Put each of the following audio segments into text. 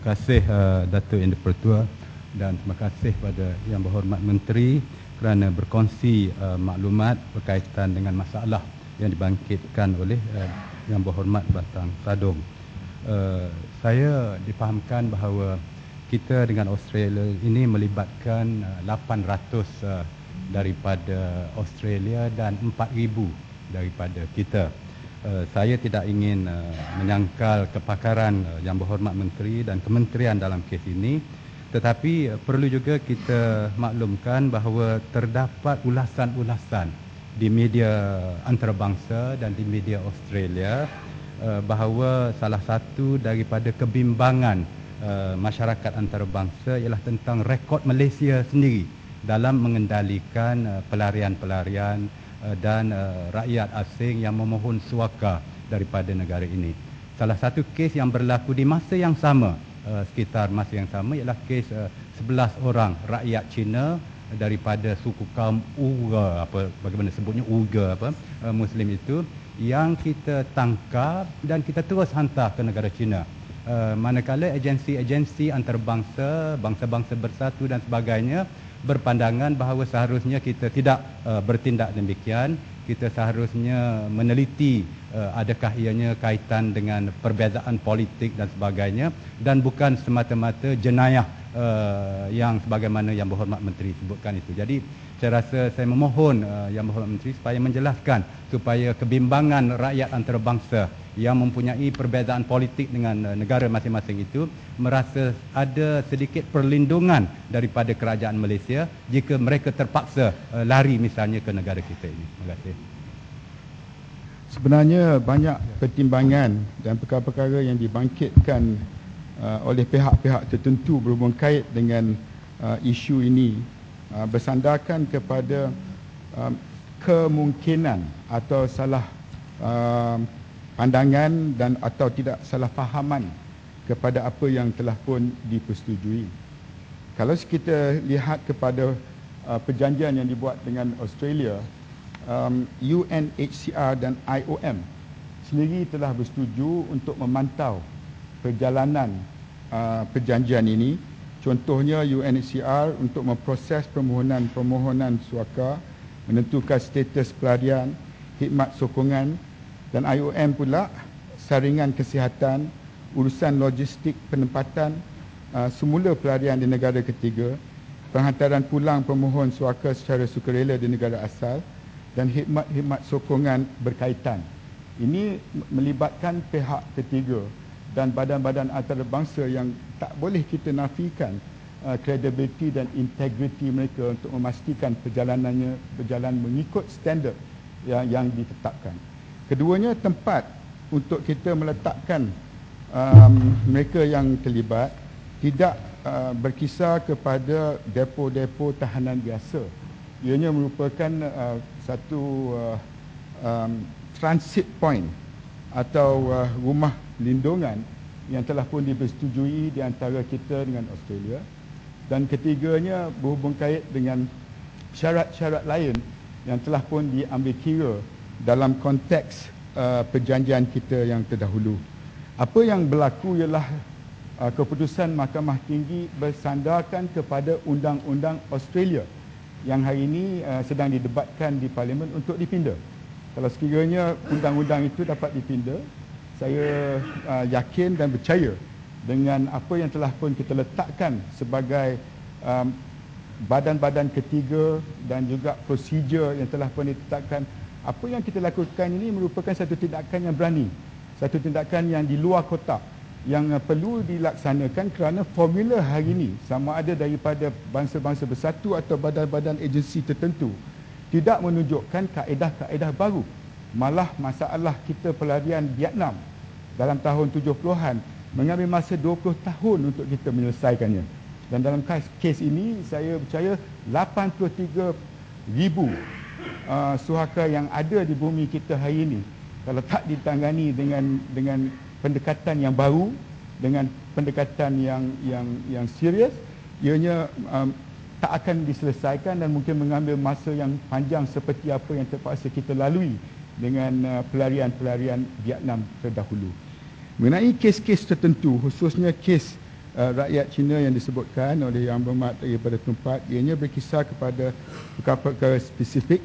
Kasih uh, Datuk Yang Dipertua dan terima kasih kepada Yang Berhormat Menteri kerana berkongsi uh, maklumat berkaitan dengan masalah yang dibangkitkan oleh uh, Yang Berhormat Batang Sadong. Uh, saya difahamkan bahawa kita dengan Australia ini melibatkan uh, 800 uh, daripada Australia dan 4000 daripada kita. Uh, saya tidak ingin uh, menyangkal kepakaran uh, Yang Berhormat Menteri dan Kementerian dalam kes ini. Tetapi uh, perlu juga kita maklumkan bahawa terdapat ulasan-ulasan di media antarabangsa dan di media Australia uh, bahawa salah satu daripada kebimbangan uh, masyarakat antarabangsa ialah tentang rekod Malaysia sendiri dalam mengendalikan pelarian-pelarian dan rakyat asing yang memohon suaka daripada negara ini. Salah satu kes yang berlaku di masa yang sama uh, sekitar masa yang sama ialah kes uh, 11 orang rakyat Cina daripada suku kaum Uyghur apa bagaimana sebutnya Uyghur apa uh, muslim itu yang kita tangkap dan kita terus hantar ke negara Cina. Uh, manakala agensi-agensi antarabangsa, bangsa-bangsa bersatu dan sebagainya berpandangan bahawa seharusnya kita tidak uh, bertindak demikian. Kita seharusnya meneliti uh, adakah ianya kaitan dengan perbezaan politik dan sebagainya. Dan bukan semata-mata jenayah uh, yang sebagaimana yang berhormat menteri sebutkan itu. Jadi saya rasa saya memohon uh, yang berhormat menteri supaya menjelaskan supaya kebimbangan rakyat antarabangsa yang mempunyai perbezaan politik dengan uh, negara masing-masing itu merasa ada sedikit perlindungan daripada kerajaan Malaysia jika mereka terpaksa uh, lari misalnya ke negara kita ini. Terima kasih. Sebenarnya banyak pertimbangan dan perkara-perkara yang dibangkitkan uh, oleh pihak-pihak tertentu berhubung kait dengan uh, isu ini uh, bersandarkan kepada uh, kemungkinan atau salah uh, pandangan dan atau tidak salah fahaman kepada apa yang telah pun dipersetujui. Kalau kita lihat kepada uh, perjanjian yang dibuat dengan Australia, um, UNHCR dan IOM sendiri telah bersetuju untuk memantau perjalanan uh, perjanjian ini. Contohnya UNHCR untuk memproses permohonan-permohonan suaka, menentukan status pelarian, khidmat sokongan dan IOM pula saringan kesihatan, urusan logistik penempatan uh, semula pelarian di negara ketiga, penghantaran pulang pemohon suaka secara sukarela di negara asal dan khidmat-khidmat sokongan berkaitan. Ini melibatkan pihak ketiga dan badan-badan antarabangsa yang tak boleh kita nafikan kredibiliti uh, dan integriti mereka untuk memastikan perjalanannya berjalan mengikut standard yang, yang ditetapkan. Keduanya tempat untuk kita meletakkan um, mereka yang terlibat tidak uh, berkisar kepada depo-depo tahanan biasa. Ianya merupakan uh, satu uh, um, transit point atau uh, rumah lindungan yang telah pun dipersetujui di antara kita dengan Australia dan ketiganya berhubung kait dengan syarat-syarat lain yang telah pun diambil kira dalam konteks uh, perjanjian kita yang terdahulu. Apa yang berlaku ialah uh, keputusan Mahkamah Tinggi bersandarkan kepada Undang-Undang Australia yang hari ini uh, sedang didebatkan di Parlimen untuk dipinda. Kalau sekiranya undang-undang itu dapat dipinda, saya uh, yakin dan percaya dengan apa yang telah pun kita letakkan sebagai um, badan-badan ketiga dan juga prosedur yang telah pun ditetapkan. Apa yang kita lakukan ini merupakan satu tindakan yang berani satu tindakan yang di luar kotak yang perlu dilaksanakan kerana formula hari ini sama ada daripada bangsa-bangsa bersatu atau badan-badan agensi tertentu tidak menunjukkan kaedah-kaedah baru. Malah masalah kita pelarian Vietnam dalam tahun 70-an mengambil masa 20 tahun untuk kita menyelesaikannya dan dalam kes, kes ini saya percaya 83 ribu uh, suhaka yang ada di bumi kita hari ini kalau tak ditangani dengan dengan pendekatan yang baru dengan pendekatan yang yang yang serius ianya um, tak akan diselesaikan dan mungkin mengambil masa yang panjang seperti apa yang terpaksa kita lalui dengan uh, pelarian-pelarian Vietnam terdahulu. Mengenai kes-kes tertentu khususnya kes uh, rakyat Cina yang disebutkan oleh Yang Berhormat daripada tempat ianya berkisar kepada perkara-perkara spesifik.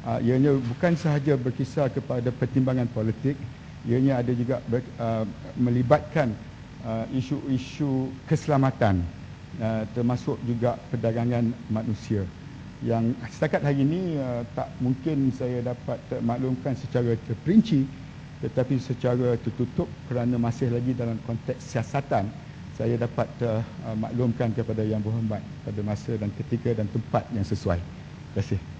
Uh, ianya bukan sahaja berkisar kepada pertimbangan politik ianya ada juga ber, uh, melibatkan uh, isu-isu keselamatan uh, termasuk juga perdagangan manusia. Yang setakat hari ini uh, tak mungkin saya dapat maklumkan secara terperinci tetapi secara tertutup kerana masih lagi dalam konteks siasatan saya dapat uh, maklumkan kepada yang berhormat pada masa dan ketika dan tempat yang sesuai. Terima kasih.